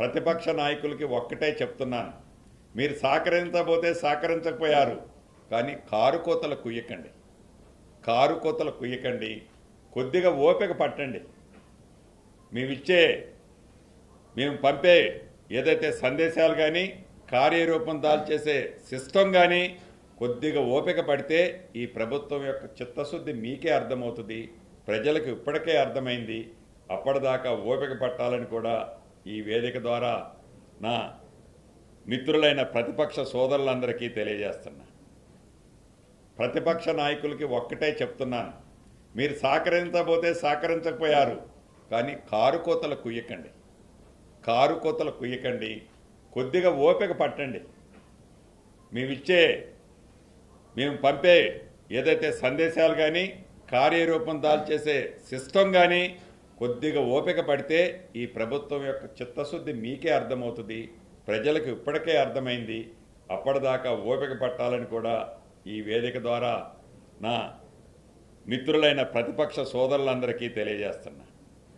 ప్రతిపక్ష నాయకులకి ఒక్కటే చెప్తున్నాను. మీరు సహకరించబోతే సహకరించకపోయారు. కానీ కారు కోతలు కుయ్యకండి. కారు కోతలు కుయ్యకండి. కొద్దిగా ఓపిక పట్టండి. మేమిచ్చే మేము పంపే ఏదైతే సందేశాలు కానీ కార్యరూపం దాల్చేసే సిస్టమ్ కానీ కొద్దిగా ఓపిక పడితే ఈ ప్రభుత్వం యొక్క చిత్తశుద్ధి మీకే అర్థమవుతుంది. ప్రజలకు ఇప్పటికే అర్థమైంది. అప్పటిదాకా ఓపిక పట్టాలని కూడా ఈ వేదిక ద్వారా నా మిత్రులైన ప్రతిపక్ష సోదరులందరికీ తెలియజేస్తున్నా. ప్రతిపక్ష నాయకులకి ఒక్కటే చెప్తున్నాను. మీరు సహకరించబోతే సహకరించకపోయారు. కానీ కారు కోతలు కుయ్యకండి. కారు కోతలు కుయ్యకండి. కొద్దిగా ఓపిక పట్టండి. మేమిచ్చే మేము పంపే ఏదైతే సందేశాలు కానీ కార్యరూపం దాల్చేసే సిస్టమ్ కానీ కొద్దిగా ఓపిక పడితే ఈ ప్రభుత్వం యొక్క చిత్తశుద్ధి మీకే అర్థమవుతుంది. ప్రజలకు ఇప్పటికే అర్థమైంది. అప్పటిదాకా ఓపిక పట్టాలని కూడా ఈ వేదిక ద్వారా నా మిత్రులైన ప్రతిపక్ష సోదరులందరికీ తెలియజేస్తున్నా.